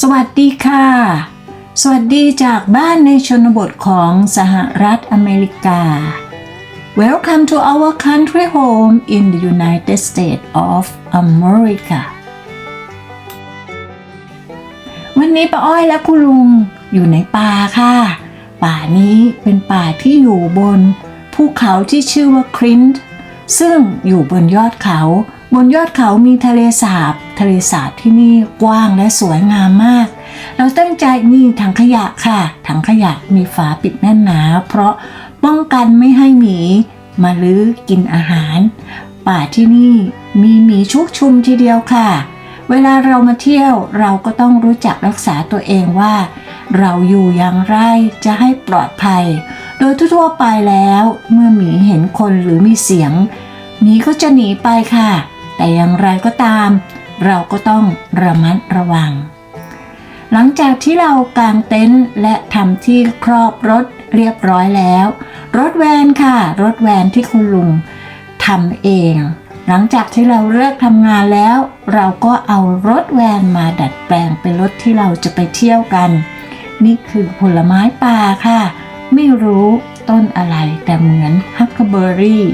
สวัสดีค่ะ สวัสดีจากบ้านในชนบทของสหรัฐอเมริกา Welcome to our country home in the United States of America วันนี้ป้าอ้อยและคุณลุงอยู่ในป่าค่ะ ป่านี้เป็นป่าที่อยู่บนภูเขาที่ชื่อว่าครินต์ซึ่งอยู่บนยอดเขา บนยอดเขามีทะเลสาบ ทะเลสาบที่นี่กว้างและสวยงามมาก เราตั้งใจมีถังขยะค่ะ ถังขยะมีฝาปิดแน่นหนา เพราะป้องกันไม่ให้หมีมาลื้อกินอาหาร ป่าที่นี่มีหมีชุกชุมทีเดียวค่ะ เวลาเรามาเที่ยวเราก็ต้องรู้จักรักษาตัวเองว่า เราอยู่อย่างไรจะให้ปลอดภัย โดยทั่วไปแล้วเมื่อหมีเห็นคนหรือมีเสียงหมีก็จะหนีไปค่ะ แต่อย่างไรก็ตาม เราก็ต้องระมัดระวัง หลังจากที่เรากางเต็นท์และทำที่ครอบรถเรียบร้อยแล้ว รถแวนค่ะ รถแวนที่คุณลุงทำเอง หลังจากที่เราเลิกทำงานแล้ว เราก็เอารถแวนมาดัดแปลงเป็นรถที่เราจะไปเที่ยวกัน นี่คือผลไม้ป่าค่ะ ไม่รู้ต้นอะไรแต่เหมือนฮักเบอร์รี่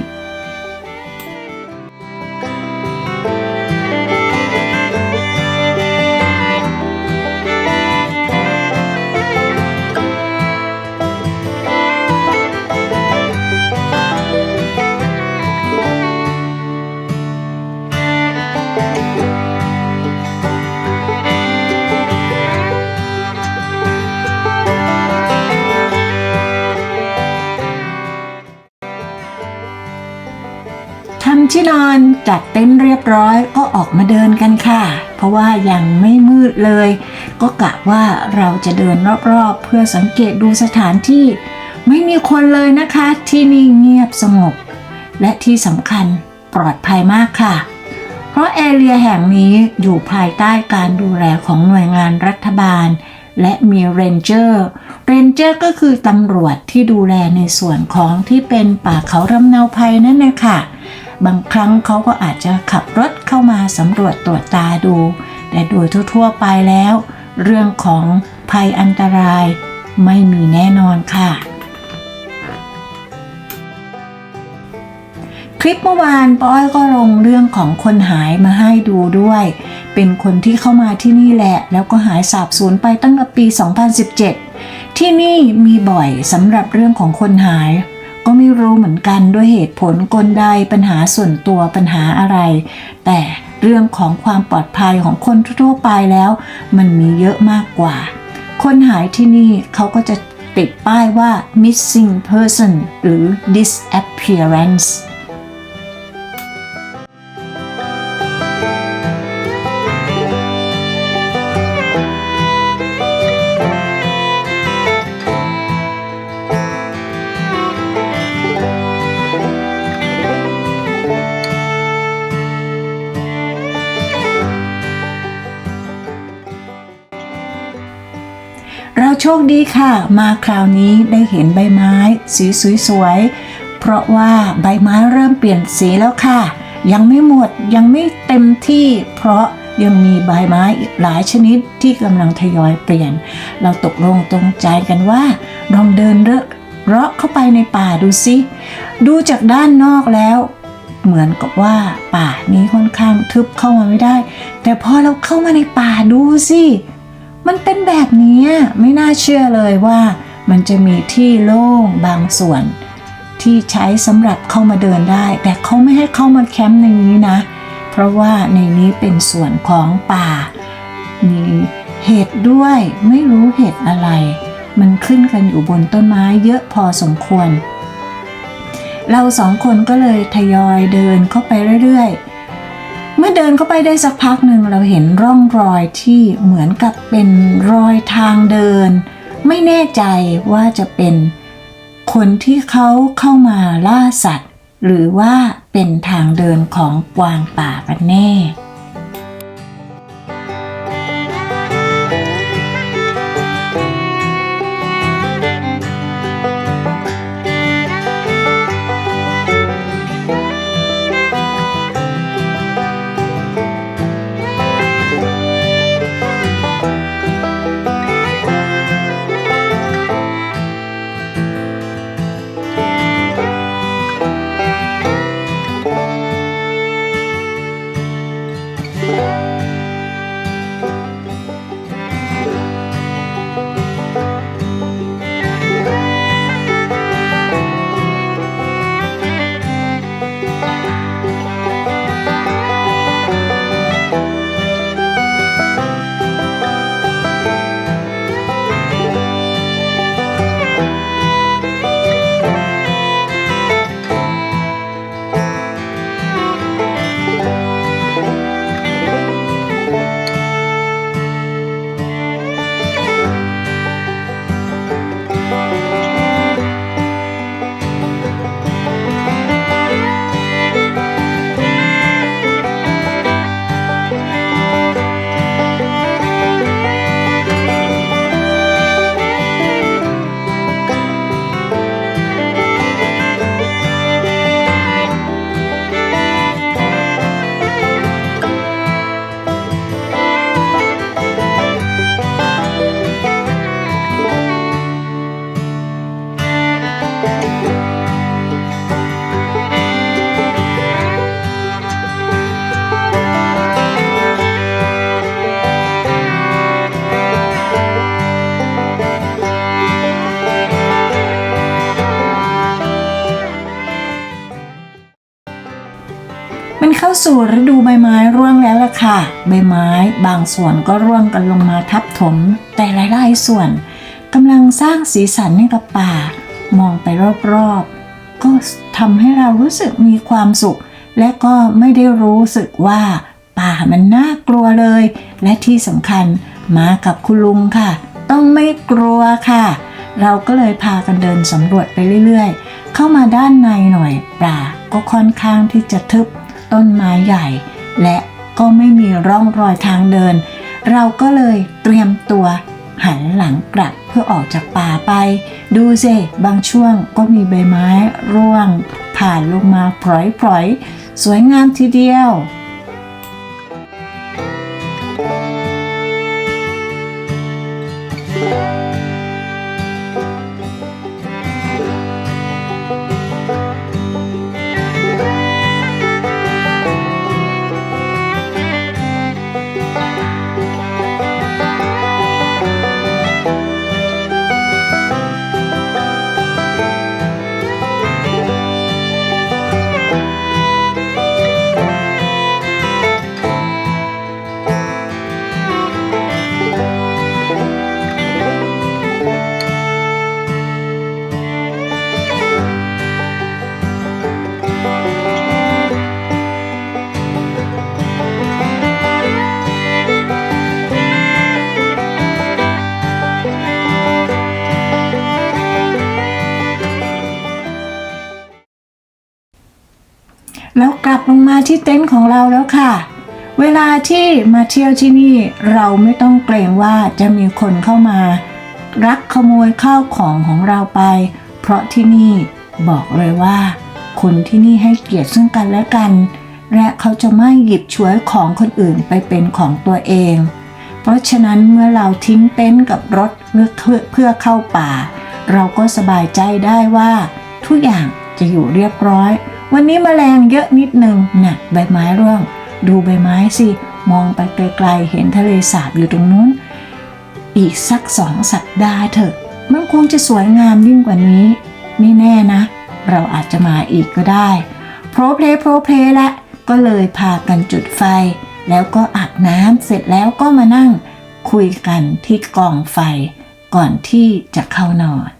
ที่นอนจัดเต็นท์เรียบร้อยก็ออกมาเดินกันค่ะ เพราะว่ายังไม่มืดเลย ก็กะว่าเราจะเดินรอบๆ เพื่อสังเกตดูสถานที่ ไม่มีคนเลยนะคะ ที่นี่เงียบสงบ และที่สำคัญปลอดภัยมากค่ะ เพราะแอเรียแห่งนี้อยู่ภายใต้การดูแลของหน่วยงานรัฐบาล และมีเรนเจอร์ เรนเจอร์ก็คือตำรวจที่ดูแลในส่วนของที่เป็นป่าเขารำเนาภัยนั่นนะค่ะบางครั้งเขาก็อาจจะขับรถเข้ามาสำรวจตรวจตาดู แต่โดยทั่วๆไปแล้ว เรื่องของภัยอันตรายไม่มีแน่นอนค่ะ คลิปเมื่อวานป้าอ้อยก็ลงเรื่องของคนหายมาให้ดูด้วย เป็นคนที่เข้ามาที่นี่แหละ แล้วก็หายสาบสูญไปตั้งแต่ปี 2017 ที่นี่มีบ่อยสำหรับเรื่องของคนหาย ก็ไม่รู้เหมือนกันด้วยเหตุผลกลใดปัญหาส่วนตัวปัญหาอะไร แต่เรื่องของความปลอดภัยของคนทั่วไปแล้ว มันมีเยอะมากกว่า คนหายที่นี่เขาก็จะติดป้ายว่า missing person หรือ disappearance โชคดีค่ะ มาคราวนี้ได้เห็นใบไม้ สีสวยๆ เพราะว่าใบไม้เริ่มเปลี่ยนสีแล้วค่ะ ยังไม่หมดยังไม่เต็มที่ เพราะยังมีใบไม้อีกหลายชนิดที่กำลังทยอยเปลี่ยน เราตกลงตรงใจกันว่าลองเดินเลอะเลาะเข้าไปในป่าดูสิดูจากด้านนอกแล้ว เหมือนกับว่าป่านี้ค่อนข้างทึบเข้ามาไม่ได้ แต่พอเราเข้ามาในป่าดูสิ มันเป็นแบบนี้ไม่น่าเชื่อเลยว่ามันจะมีที่โล่งบางส่วน ที่ใช้สำหรับเข้ามาเดินได้ แต่เขาไม่ให้เข้ามาแคมป์ในนี้นะ เพราะว่าในนี้เป็นส่วนของป่า มีเห็ดด้วยไม่รู้เห็ดอะไร มันขึ้นกันอยู่บนต้นไม้เยอะพอสมควร เราสองคนก็เลยทยอยเดินเข้าไปเรื่อยๆ เมื่อเดินเข้าไปได้สักพักหนึ่งเราเห็นร่องรอยที่เหมือนกับเป็นรอยทางเดิน ไม่แน่ใจว่าจะเป็นคนที่เขาเข้ามาล่าสัตว์ หรือว่าเป็นทางเดินของกวางป่ากันแน่ สู่ฤดูใบไม้ร่วงแล้วล่ะค่ะ ใบไม้บางส่วนก็ร่วงกันลงมาทับถม แต่หลายๆส่วนกำลังสร้างสีสันให้กับป่า มองไปรอบๆ ก็ทำให้เรารู้สึกมีความสุข และก็ไม่ได้รู้สึกว่า ป่ามันน่ากลัวเลย และที่สำคัญมากับคุณลุงค่ะ ต้องไม่กลัวค่ะ เราก็เลยพากันเดินสำรวจไปเรื่อยๆ เข้ามาด้านในหน่อยป่าก็ค่อนข้างที่จะทึบ ต้นไม้ใหญ่ และก็ไม่มีร่องรอยทางเดิน เราก็เลยเตรียมตัวหันหลังกลับเพื่อออกจากป่าไป ดูสิบางช่วงก็มีใบไม้ร่วง ผ่านลงมาพร้อยๆ สวยงามทีเดียว แล้วกลับลงมาที่เต็นท์ของเราแล้วค่ะ เวลาที่มาเที่ยวที่นี่เราไม่ต้องเกรงว่าจะมีคนเข้ามา รักขโมยข้าวของของเราไป เพราะที่นี่บอกเลยว่า คนที่นี่ให้เกียรติซึ่งกันและกัน และเขาจะไม่หยิบฉวยของคนอื่นไปเป็นของตัวเอง เพราะฉะนั้นเมื่อเราทิ้งเต็นท์กับรถเพื่อเพื่อเพื่อเข้าป่า เราก็สบายใจได้ว่า ทุกอย่างจะอยู่เรียบร้อย วันนี้แมลงเยอะนิดนึงน่ะใบไม้ร่วง ดูใบไม้สิ มองไปไกลๆเห็นทะเลสาบอยู่ตรงนู้น อีกสักสองสัปดาห์เถอะ มันคงจะสวยงามยิ่งกว่านี้ ไม่แน่นะ เราอาจจะมาอีกก็ได้โพรเพลโพรเพลละก็เลยพากันจุดไฟ แล้วก็อาบน้ำเสร็จแล้วก็มานั่งคุยกันที่กองไฟก่อนที่จะเข้านอน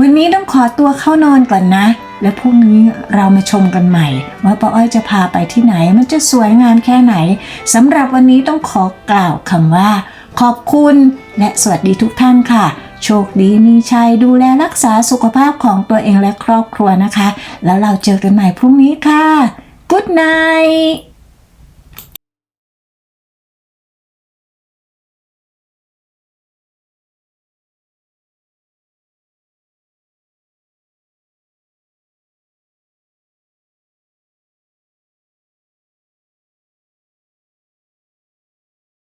วันนี้ต้องขอตัวเข้านอนก่อนนะ และพรุ่งนี้เรามาชมกันใหม่ ว่าป้าอ้อยจะพาไปที่ไหนมันจะสวยงามแค่ไหนสำหรับวันนี้ต้องขอกล่าวคำว่า ขอบคุณ และสวัสดีทุกท่านค่ะ โชคดีมีชัยดูแลรักษาสุขภาพของตัวเองและครอบครัวนะคะ แล้วเราเจอกันใหม่พรุ่งนี้ค่ะ Good night